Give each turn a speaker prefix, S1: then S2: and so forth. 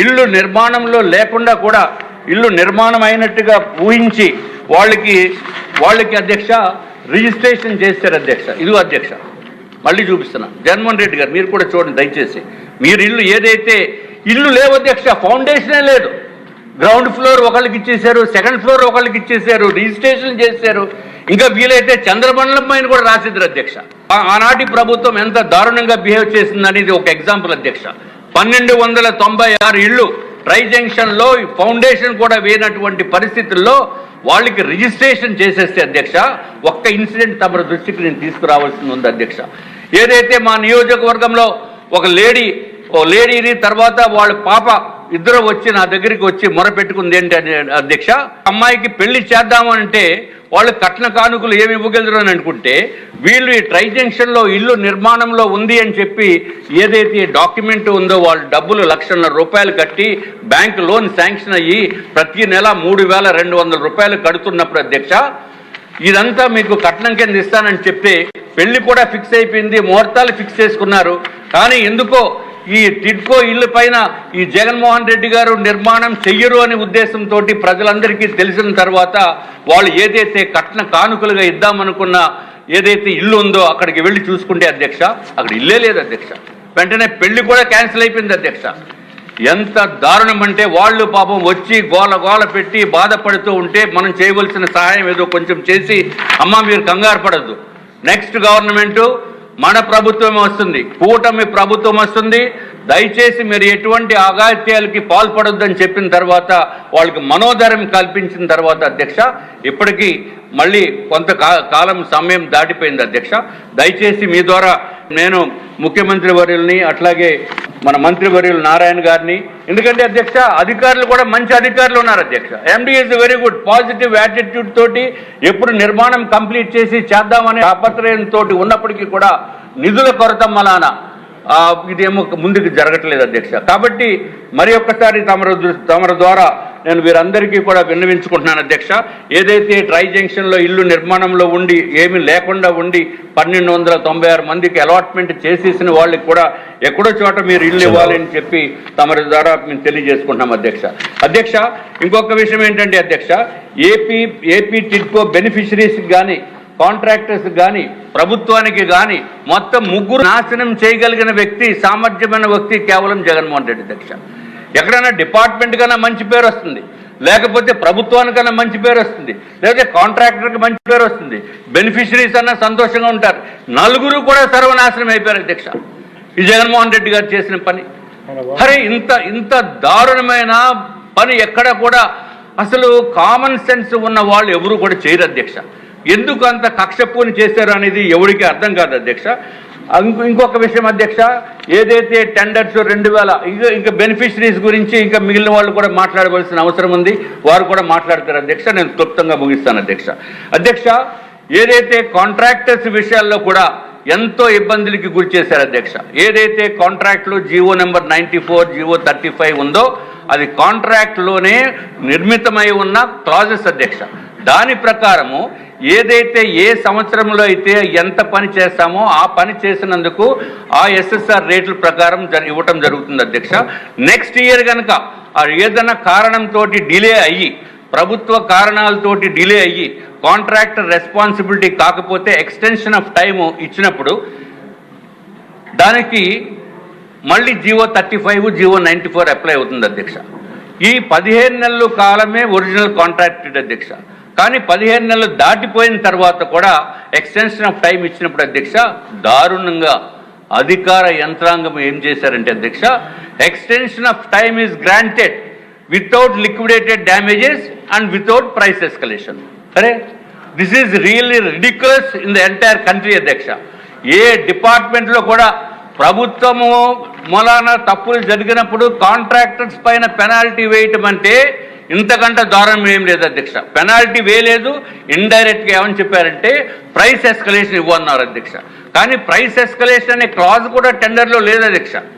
S1: ఇల్లు నిర్మాణంలో లేకుండా కూడా ఇల్లు నిర్మాణం అయినట్టుగా ఊహించి వాళ్ళకి వాళ్ళకి అధ్యక్ష రిజిస్ట్రేషన్ చేశారు అధ్యక్ష. ఇది అధ్యక్ష మళ్ళీ చూపిస్తున్నా. జగన్మోహన్ రెడ్డి గారు మీరు కూడా చూడండి దయచేసి. మీరు ఇల్లు ఏదైతే ఇల్లు లేవు అధ్యక్ష ఫౌండేషనే లేదు. గ్రౌండ్ ఫ్లోర్ ఒకళ్ళకి ఇచ్చేశారు సెకండ్ ఫ్లోర్ ఒకళ్ళకి ఇచ్చేశారు రిజిస్ట్రేషన్ చేశారు. ఇంకా వీలైతే చంద్రమండలం పైన కూడా రాసిద్దరు అధ్యక్ష. ఆనాటి ప్రభుత్వం ఎంత దారుణంగా బిహేవ్ చేసిందనేది ఒక ఎగ్జాంపుల్ అధ్యక్ష. పన్నెండు వందల తొంభై ఆరు ఇళ్ళు ట్రై జంక్షన్లో ఫౌండేషన్ కూడా వేయనటువంటి పరిస్థితుల్లో వాళ్ళకి రిజిస్ట్రేషన్ చేసేస్తే అధ్యక్ష ఒక్క ఇన్సిడెంట్ తమ దృష్టికి నేను తీసుకురావాల్సింది ఉంది అధ్యక్ష. ఏదైతే మా నియోజకవర్గంలో ఒక లేడీ ఓ లేడీని తర్వాత వాళ్ళ పాప ఇద్దరు వచ్చి నా దగ్గరికి వచ్చి మొరపెట్టుకుంది ఏంటి అని అధ్యక్ష అమ్మాయికి పెళ్ళి చేద్దామంటే వాళ్ళు కట్న కానుకలు ఏమి ఇవ్వగలరు అని అనుకుంటే వీళ్ళు ఈ ట్రై జంక్షన్లో ఇల్లు నిర్మాణంలో ఉంది అని చెప్పి ఏదైతే డాక్యుమెంట్ ఉందో వాళ్ళు డబ్బులు లక్షల రూపాయలు కట్టి బ్యాంక్ లోన్ శాంక్షన్ అయ్యి ప్రతి నెల మూడు వేల రెండు వందల రూపాయలు కడుతున్నప్పుడు అధ్యక్ష ఇదంతా మీకు కట్నం కింద ఇస్తానని చెప్తే పెళ్ళి కూడా ఫిక్స్ అయిపోయింది ముహూర్తాలు ఫిక్స్ చేసుకున్నారు. కానీ ఎందుకో ఈ టిడ్కో ఇల్లు పైన ఈ జగన్మోహన్ రెడ్డి గారు నిర్మాణం చెయ్యరు అనే ఉద్దేశంతో ప్రజలందరికీ తెలిసిన తర్వాత వాళ్ళు ఏదైతే కట్న కానుకలుగా ఇద్దామనుకున్న ఏదైతే ఇల్లు ఉందో అక్కడికి వెళ్ళి చూసుకుంటే అధ్యక్ష అక్కడ ఇల్లే లేదు అధ్యక్ష. వెంటనే పెళ్ళి కూడా క్యాన్సిల్ అయిపోయింది అధ్యక్ష. ఎంత దారుణం అంటే వాళ్ళు పాపం వచ్చి గోల గోల పెట్టి బాధపడుతూ ఉంటే మనం చేయవలసిన సహాయం ఏదో కొంచెం చేసి అమ్మ మీరు కంగారు పడద్దు. నెక్స్ట్ గవర్నమెంటు మన ప్రభుత్వం వస్తుంది. కూటమి ప్రభుత్వం వస్తుంది. దయచేసి మీరు ఎటువంటి అగాత్యాలకి పాల్పడొద్దని చెప్పిన తర్వాత వాళ్ళకి మనోధరం కల్పించిన తర్వాత అధ్యక్ష ఇప్పటికీ మళ్ళీ కొంత కాలం సమయం దాటిపోయింది అధ్యక్ష. దయచేసి మీ ద్వారా నేను ముఖ్యమంత్రి వర్యుల్ని అట్లాగే మన మంత్రి వర్యులు నారాయణ గారిని. ఎందుకంటే అధ్యక్ష అధికారులు కూడా మంచి అధికారులు ఉన్నారు అధ్యక్ష. MD is very good positive attitude తోటి ఎప్పుడు నిర్మాణం కంప్లీట్ చేసి చేద్దామనే అపత్రయంతో ఉన్నప్పటికీ కూడా నిధుల కొరత మలాన ఇదేమో ముందుకు జరగట్లేదు అధ్యక్ష. కాబట్టి మరి ఒక్కసారి తమరు తమరు ద్వారా నేను వీరందరికీ కూడా విన్నవించుకుంటున్నాను అధ్యక్ష. ఏదైతే ట్రై జంక్షన్లో ఇల్లు నిర్మాణంలో ఉండి ఏమీ లేకుండా ఉండి పన్నెండు వందల తొంభై ఆరు మందికి అలాట్మెంట్ చేసేసిన వాళ్ళకి కూడా ఎక్కడో చోట మీరు ఇల్లు ఇవ్వాలని చెప్పి తమరి ద్వారా మేము తెలియజేసుకుంటున్నాం అధ్యక్ష. అధ్యక్ష ఇంకొక విషయం ఏంటంటే అధ్యక్ష ఏపీ ఏపీ టిడ్కో బెనిఫిషరీస్కి కానీ కాంట్రాక్టర్స్ కానీ ప్రభుత్వానికి కానీ మొత్తం ముగ్గురు నాశనం చేయగలిగిన వ్యక్తి సామర్థ్యమైన వ్యక్తి కేవలం జగన్మోహన్ రెడ్డి అధ్యక్ష. ఎక్కడైనా డిపార్ట్మెంట్ కన్నా మంచి పేరు వస్తుంది. లేకపోతే ప్రభుత్వానికన్నా మంచి పేరు వస్తుంది. లేకపోతే కాంట్రాక్టర్కి మంచి పేరు వస్తుంది. బెనిఫిషరీస్ అన్నా సంతోషంగా ఉంటారు. నలుగురు కూడా సర్వనాశనం అయిపోయారు అధ్యక్ష. ఈ జగన్మోహన్ రెడ్డి గారు చేసిన పని. అరే ఇంత ఇంత దారుణమైన పని ఎక్కడ కూడా అసలు కామన్ సెన్స్ ఉన్న వాళ్ళు ఎవరు కూడా చేయరు అధ్యక్ష. ఎందుకు అంత కక్షపూని చేశారు అనేది ఎవరికి అర్థం కాదు అధ్యక్ష. ఇంకో ఇంకొక విషయం అధ్యక్ష ఏదైతే టెండర్స్ రెండు వేల ఇంకా ఇంకా బెనిఫిషరీస్ గురించి ఇంకా మిగిలిన వాళ్ళు కూడా మాట్లాడవలసిన అవసరం ఉంది. వారు కూడా మాట్లాడతారు అధ్యక్ష నేను క్లుప్తంగా ముగిస్తాను అధ్యక్ష. అధ్యక్ష ఏదైతే కాంట్రాక్టర్స్ విషయాల్లో కూడా ఎంతో ఇబ్బందులకి గురి చేశారు అధ్యక్ష. ఏదైతే కాంట్రాక్ట్లో GO number ninety four GO thirty five ఉందో అది కాంట్రాక్ట్లోనే నిర్మితమై ఉన్న క్లాజెస్ అధ్యక్ష. దాని ప్రకారము ఏదైతే ఏ సంవత్సరంలో అయితే ఎంత పని చేస్తామో ఆ పని చేసినందుకు ఆ ఎస్ఎస్ఆర్ రేట్ల ప్రకారం ఇవ్వటం జరుగుతుంది అధ్యక్ష. నెక్స్ట్ ఇయర్ కనుక ఏదైనా కారణంతో డిలే అయ్యి ప్రభుత్వ కారణాలతోటి డిలే అయ్యి కాంట్రాక్టర్ రెస్పాన్సిబిలిటీ కాకపోతే ఎక్స్టెన్షన్ ఆఫ్ టైం ఇచ్చినప్పుడు దానికి మళ్ళీ GO thirty five GO ninety four apply అవుతుంది అధ్యక్ష. ఈ పదిహేను నెలల కాలమే ఒరిజినల్ కాంట్రాక్టెడ్ అధ్యక్ష. కానీ పదిహేను నెలలు దాటిపోయిన తర్వాత కూడా ఎక్స్టెన్షన్ ఆఫ్ టైం ఇచ్చినప్పుడు అధ్యక్ష దారుణంగా అధికార యంత్రాంగం ఏం చేశారంటే అధ్యక్ష extension of time is granted without liquidated damages and without price escalation. సరే? This is really ridiculous in the entire country అధ్యక్ష. ఏ డిపార్ట్మెంట్లో కూడా ప్రభుత్వము మూలాన తప్పులు జరిగినప్పుడు కాంట్రాక్టర్స్ పైన పెనాల్టీ వేయటం అంటే ఇంతకంటే దారుణం ఏం లేదు అధ్యక్ష. పెనాల్టీ వేయలేదు ఇండైరెక్ట్గా ఏమని చెప్పారంటే ప్రైస్ ఎస్కలేషన్ ఇవ్వన్నారు అధ్యక్ష. కానీ ప్రైస్ ఎస్కలేషన్ అనే క్లాజ్ కూడా టెండర్లో లేదు అధ్యక్ష.